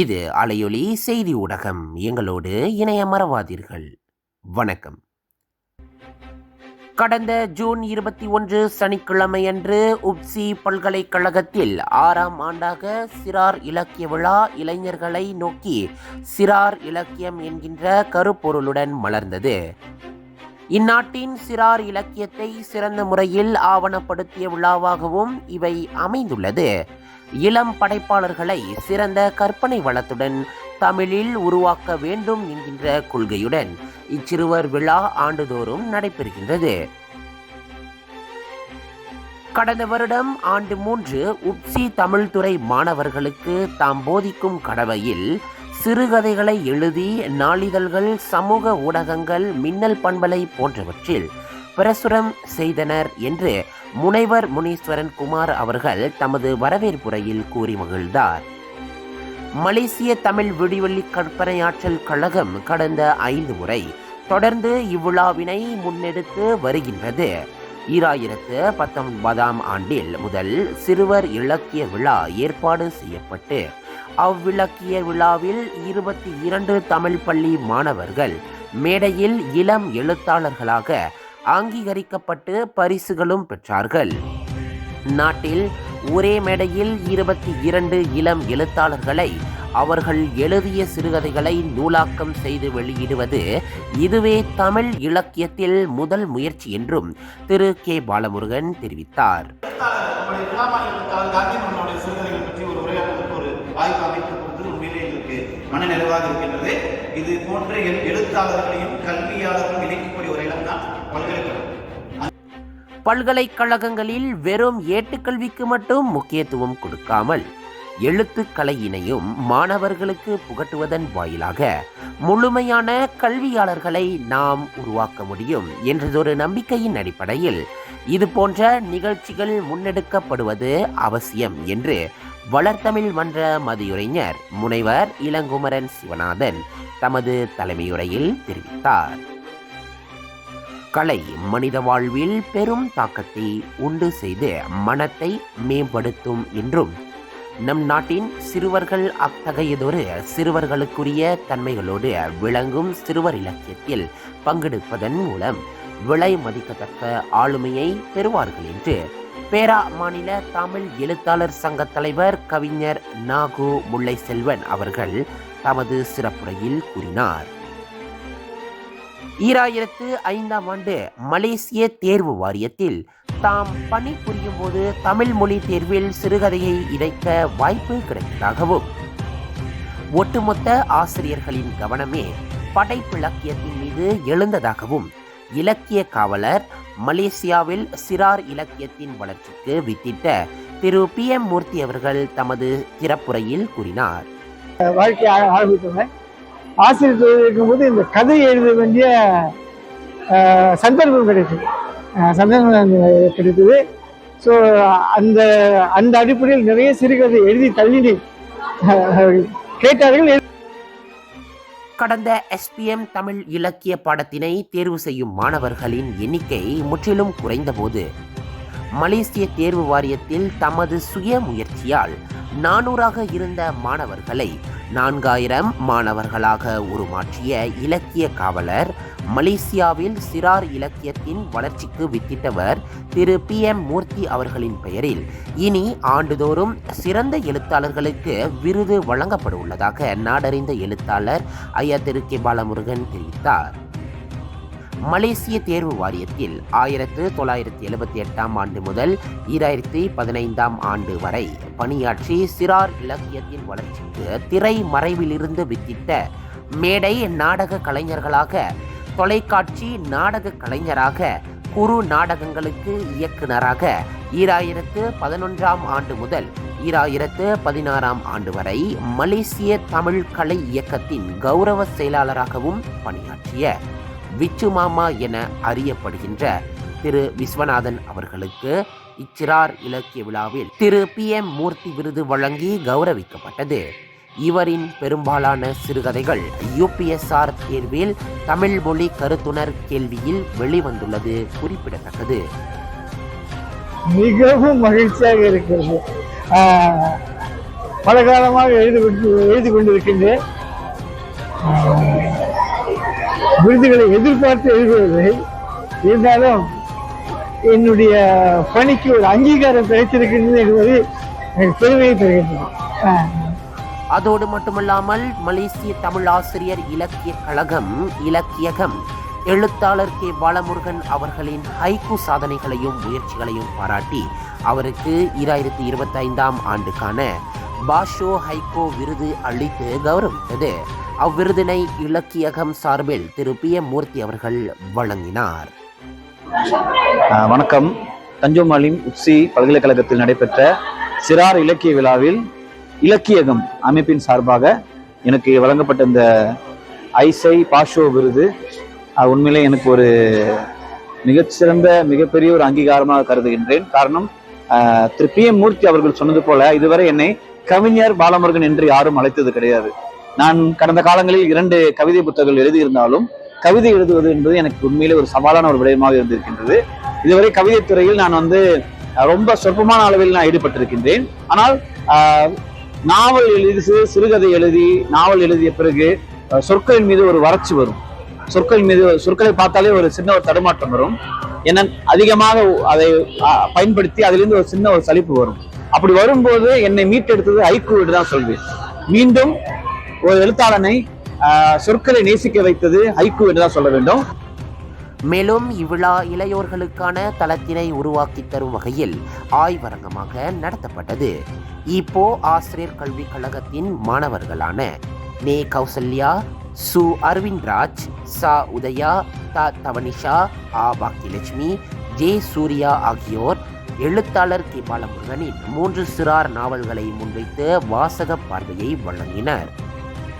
இது அலையொலி செய்தி ஊடகம். எங்களோடு இணைய மறவாதீர்கள் வணக்கம். கடந்த ஜூன் இருபத்தி ஒன்று சனிக்கிழமையன்று உப்சி பல்கலைக்கழகத்தில் ஆறாம் ஆண்டாக சிறார் இலக்கிய விழா இளைஞர்களை நோக்கி சிறார் இலக்கியம் என்கின்ற கருப்பொருளுடன் மலர்ந்தது. இந்நாட்டின் சிறார் இலக்கியத்தை சிறந்த முறையில் ஆவணப்படுத்திய விழாவாகவும் இவை அமைந்துள்ளது. இளம் படைப்பாளர்களை சிறந்த கற்பனை வளத்துடன் தமிழில் உருவாக்க வேண்டும் என்கின்ற கொள்கையுடன் இச்சிறுவர் விழா ஆண்டுதோறும் நடைபெறுகின்றது. கடந்த வருடம் ஆண்டு மூன்று உப்சி தமிழ்துறை மாணவர்களுக்கு தாம் போதிக்கும் கடவையில் சிறுகதைகளை எழுதி நாளிதழ்கள் சமூக ஊடகங்கள் மின்னல் பண்பலை போன்றவற்றில் பிரசுரம் செய்தனர் என்று முனைவர் முனீஸ்வரன் குமார் அவர்கள் தமது வரவேற்புரையில் கூறி மகிழ்ந்தார். மலேசிய தமிழ் விடிவெள்ளி கற்பனையாற்றல் கழகம் கடந்த ஐந்து முறை தொடர்ந்து இவ்விழாவினை முன்னெடுத்து வருகின்றது. ஈராயிரத்து பத்தொன்பதாம் ஆண்டில் முதல் சிறுவர் இலக்கிய விழா ஏற்பாடு செய்யப்பட்டு அவ்விலக்கிய விழாவில் இருபத்தி இரண்டு தமிழ் பள்ளி மாணவர்கள் மேடையில் இளம் எழுத்தாளர்களாக அங்கீகரிக்கப்பட்டு பரிசுகளும் பெற்றார்கள். நாட்டில் ஒரே மேடையில் இருபத்தி இரண்டு இளம் எழுத்தாளர்களை அவர்கள் எழுதிய சிறுகதைகளை நூலாக்கம் செய்து வெளியிடுவது இதுவே தமிழ் இலக்கியத்தில் முதல் முயற்சி என்றும் திரு கே. பாலமுருகன் தெரிவித்தார் நம்முடைய விழாமாலை எழுத்தாளர் காந்திமன்னனுடைய சிறுகதைகள் பற்றி ஒரு உரையாடலுக்கு ஒரு வாய்ப்பு அமைத்து கொடுத்தது உண்மையிலே எங்களுக்கு மனநிறைவாக இருக்கின்றது. இது போன்ற எழுத்தாளர்களையும் கல்வியாளர்களும் இணைக்கக்கூடிய ஒரு இடம் தான் பல்கலைக்கழகம். பல்கலைக்கழகங்களில் வெறும் ஏட்டுக்கல்விக்கு மட்டும் முக்கியத்துவம் கொடுக்காமல் எழுத்துக்கலையினையும் மாணவர்களுக்கு புகட்டுவதன் வாயிலாக முழுமையான கல்வியாளர்களை நாம் உருவாக்க முடியும் என்றதொரு நம்பிக்கையின் அடிப்படையில் இது போன்ற நிகழ்ச்சிகள் முன்னெடுக்கப்படுவது அவசியம் என்று வளர்த்தமிழ் மன்ற மதியுரைஞர் முனைவர் இளங்குமரன் சிவநாதன் தமது தலைமையுரையில் தெரிவித்தார். கலை மனித வாழ்வில் பெரும் தாக்கத்தை உண்டு செய்து மனத்தை மேம்படுத்தும் என்றும் நம் நாட்டின் சிறுவர்கள் அத்தகையதொரு சிறுவர்களுக்குரிய தன்மைகளோடு விளங்கும் சிறுவர் இலக்கியத்தில் பங்கெடுப்பதன் மூலம் விலை மதிக்கத்தக்க ஆளுமையை பெறுவார்கள் என்று பேரா மாநில தமிழ் எழுத்தாளர் சங்க தலைவர் கவிஞர் நாகு முல்லை செல்வன் அவர்கள் தமது சிறப்புரையில் கூறினார். ஈராயிரத்து ஐந்தாம் ஆண்டு மலேசிய தேர்வு வாரியத்தில் தாம் பணிபுரியும் போது தமிழ் மொழி தேர்வில் சிறுகதையை இணைக்க வாய்ப்பு கிடைத்ததாகவும் ஒட்டுமொத்த ஆசிரியர்களின் கவனமே படைப்பிலக்கியத்தின் மீது எழுந்ததாகவும் இலக்கிய காவலர் மலேசியாவில் சிறார் இலக்கியத்தின் வளர்ச்சிக்கு வித்திட்ட திரு பி எம் மூர்த்தி அவர்கள் தமது திறப்புரையில் கூறினார். வாழ்க்கையை ஆசிரியர் இருக்கும்போது இந்த கதை எழுத வேண்டிய சந்தர்ப்பம் கிடைத்தது. சந்தர்ப்பம் கிடைத்தது. ஸோ அந்த அந்த அடிப்படையில் நிறைய சிறுகதை எழுதி தள்ளினேன். கேட்டார்கள் கடந்த எஸ்பிஎம் தமிழ் இலக்கிய பாடத்தினை தேர்வு செய்யும் மாணவர்களின் எண்ணிக்கை முற்றிலும் குறைந்தபோது. மலேசிய தேர்வு வாரியத்தில் தமது சுய முயற்சியால் நானூறாக இருந்த மாணவர்களை நான்காயிரம் மாணவர்களாக உருமாற்றிய இலக்கிய காவலர் மலேசியாவில் சிறார் இலக்கியத்தின் வளர்ச்சிக்கு வித்திட்டவர் திரு பி எம் மூர்த்தி அவர்களின் பெயரில் இனி ஆண்டுதோறும் சிறந்த எழுத்தாளர்களுக்கு விருது வழங்கப்பட உள்ளதாக நாடறிந்த எழுத்தாளர் ஐயா திரு கே பாலமுருகன் தெரிவித்தார். மலேசிய தேர்வு வாரியத்தில் ஆயிரத்து தொள்ளாயிரத்தி எழுபத்தி எட்டாம் ஆண்டு முதல் ஈராயிரத்தி பதினைந்தாம் ஆண்டு வரை பணியாற்றி சிறார் இலக்கியத்தின் வளர்ச்சிக்கு திரை மறைவிலிருந்து வித்திட்ட மேடை நாடக கலைஞர்களாக தொலைக்காட்சி நாடக கலைஞராக குறு நாடகங்களுக்கு இயக்குனராக ஈராயிரத்து பதினொன்றாம் ஆண்டு முதல் ஈராயிரத்து பதினாறாம் ஆண்டு வரை மலேசிய தமிழ் கலை இயக்கத்தின் கௌரவ செயலாளராகவும் பணியாற்றிய விச்சு மாமா என அறியப்படுகின்ற திரு விஸ்வநாதன் அவர்களுக்கு இச்சிறார் இலக்கிய விழாவில் திரு பி எம் மூர்த்தி விருது வழங்கி கௌரவிக்கப்பட்டது. இவரின் பெரும்பாலான சிறுகதைகள் யூபிஎஸ்ஆர் தேர்வில் தமிழ் மொழி கருத்துணர் கேள்வியில் வெளிவந்துள்ளது குறிப்பிடத்தக்கது. மிகவும் மகிழ்ச்சியாக இருக்கிறது. பல காலமாக எழுதி எழுதி கொண்டிருக்கின்றேன். விருதுகளை எதிர்பார்த்து எழுதுவதில்லை இருந்தாலும் என்னுடைய பணிக்கு ஒரு அங்கீகாரம் கிடைத்திருக்கின்றது என்பது எனக்கு பெருமையை தருகின்றது. அதோடு மட்டுமல்லாமல் மலேசிய தமிழ் ஆசிரியர் இலக்கிய கழகம் இலக்கியகம் எழுத்தாளர் கே. பாலமுருகன் அவர்களின் ஹைக்கு சாதனைகளையும் முயற்சிகளையும் பாராட்டி அவருக்கு இராயிரத்தி இருபத்தைந்தாம் ஆண்டுக்கான பாஷோ ஹைகோ விருது அளித்து கௌரவித்தது. அவ்விருதினை இலக்கியகம் சார்பில் திரு பி எம் மூர்த்தி அவர்கள் வழங்கினார். வணக்கம். தஞ்சோமாலின் உப்சி பல்கலைக்கழகத்தில் நடைபெற்ற சிறார் இலக்கிய விழாவில் இலக்கியகம் அமைப்பின் சார்பாக எனக்கு வழங்கப்பட்ட இந்த ஐசை பாஷோ விருது உண்மையிலே எனக்கு ஒரு மிகச்சிறந்த மிகப்பெரிய ஒரு அங்கீகாரமாக கருதுகின்றேன். காரணம் ஆஹ் திரு பி எம் மூர்த்தி அவர்கள் சொன்னது போல இதுவரை என்னை கவிஞர் பாலமுருகன் என்று யாரும் அழைத்தது கிடையாது. நான் கடந்த காலங்களில் இரண்டு கவிதை புத்தகங்கள் எழுதியிருந்தாலும் கவிதை எழுதுவது என்பது எனக்கு உண்மையிலே ஒரு சவாலான ஒரு விடயமாக இருந்திருக்கின்றது. இதுவரை கவிதை துறையில் நான் வந்து ரொம்ப சொற்பமான அளவில் நான் ஈடுபட்டிருக்கின்றேன். ஆனால் நாவல் எழுதி சிறுகதை எழுதி நாவல் எழுதிய பிறகு சொற்களின் மீது ஒரு வறட்சி வரும். சொற்கள் மீது சொற்களை பார்த்தாலே ஒரு சின்ன ஒரு தடுமாற்றம் வரும். என்ன அதிகமாக அதை பயன்படுத்தி அதிலிருந்து ஒரு சின்ன ஒரு சலிப்பு வரும். அப்படி வரும்போது என்னை மீட்டெடுத்தது ஐக்கூடு தான் சொல்வேன். மீண்டும் ஒரு எழுத்தாளனை சொற்களை நேசிக்க வைத்தது ஐக்கு என்று தான் சொல்ல வேண்டும். மேலும் இவ்விழா இளையோர்களுக்கான தளத்தினை உருவாக்கி தரும் வகையில் ஆய்வரங்கமாக நடத்தப்பட்டது. இப்போ ஆசிரியர் கல்விக் கழகத்தின் மாணவர்களான நே கௌசல்யா சு. அரவிந்த்ராஜ் சா. உதயா த. தவனிஷா ஆ. பாக்கியலட்சுமி ஜே. சூர்யா ஆகியோர் எழுத்தாளர் கே. பாலமுருகனின் மூன்று சிறார் நாவல்களை முன்வைத்து வாசக பார்வையை வழங்கினர்.